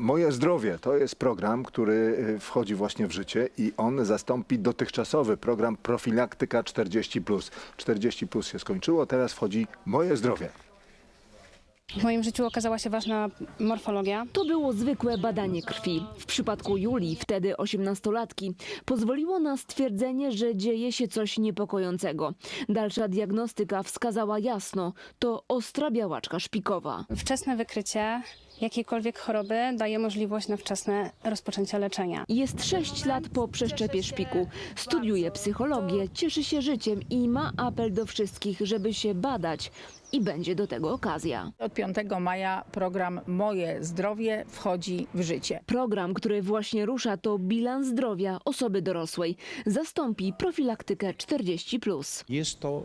Moje zdrowie to jest program, który y, wchodzi właśnie w życie i on zastąpi dotychczasowy program Profilaktyka 40. 40 się skończyło, teraz wchodzi Moje zdrowie. W moim życiu okazała się ważna morfologia. To było zwykłe badanie krwi. W przypadku Julii, wtedy 18-latki, pozwoliło na stwierdzenie, że dzieje się coś niepokojącego. Dalsza diagnostyka wskazała jasno, to ostra białaczka szpikowa. Wczesne wykrycie jakiejkolwiek choroby daje możliwość na wczesne rozpoczęcie leczenia. Jest 6 lat po przeszczepie szpiku. Studiuje psychologię, cieszy się życiem i ma apel do wszystkich, żeby się badać. I będzie do tego okazja. Od 5 maja program Moje Zdrowie wchodzi w życie. Program, który właśnie rusza, to bilans zdrowia osoby dorosłej. Zastąpi profilaktykę 40+. Jest to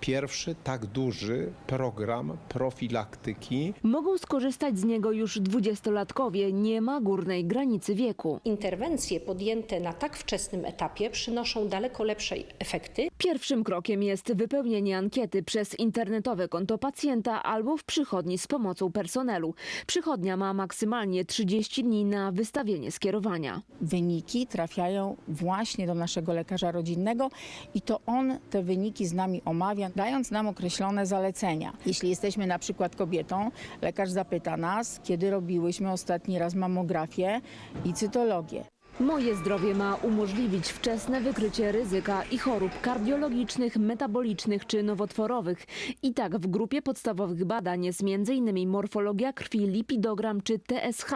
pierwszy tak duży program profilaktyki Mogą skorzystać z niego już dwudziestolatkowie, nie ma górnej granicy wieku. Interwencje podjęte na tak wczesnym etapie przynoszą daleko lepsze efekty Pierwszym krokiem jest wypełnienie ankiety przez internetowe konto pacjenta albo w przychodni z pomocą personelu. Przychodnia ma maksymalnie 30 dni na wystawienie skierowania. Wyniki trafiają właśnie do naszego lekarza rodzinnego i to on te wyniki z nami omawia, dając nam określone zalecenia. Jeśli jesteśmy na przykład kobietą, lekarz zapyta nas, kiedy robiłyśmy ostatni raz mamografię i cytologię. Moje zdrowie ma umożliwić wczesne wykrycie ryzyka i chorób kardiologicznych, metabolicznych czy nowotworowych. I tak w grupie podstawowych badań jest m.in. morfologia krwi, lipidogram czy TSH.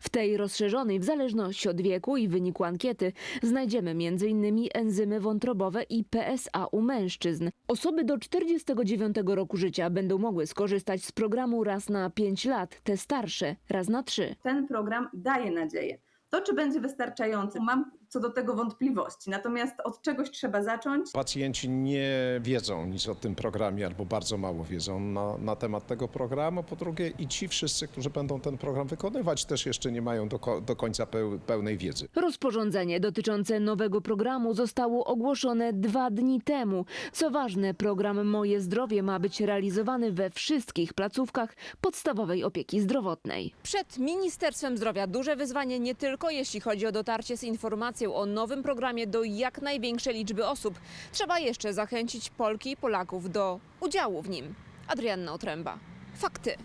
W tej rozszerzonej w zależności od wieku i wyniku ankiety znajdziemy m.in. enzymy wątrobowe i PSA u mężczyzn. Osoby do 49 roku życia będą mogły skorzystać z programu raz na 5 lat, te starsze raz na 3. ten program daje nadzieję. To, czy będzie wystarczający, mam co do tego wątpliwości. Natomiast od czegoś trzeba zacząć. Pacjenci nie wiedzą nic o tym programie albo bardzo mało wiedzą na, na temat tego programu. Po drugie i ci wszyscy, którzy będą ten program wykonywać też jeszcze nie mają do, ko- do końca peł, pełnej wiedzy. Rozporządzenie dotyczące nowego programu zostało ogłoszone dwa dni temu. Co ważne, program Moje Zdrowie ma być realizowany we wszystkich placówkach podstawowej opieki zdrowotnej. Przed Ministerstwem Zdrowia duże wyzwanie nie tylko jeśli chodzi o dotarcie z informacją o nowym programie do jak największej liczby osób. Trzeba jeszcze zachęcić Polki i Polaków do udziału w nim. Adrianna Otręba. Fakty.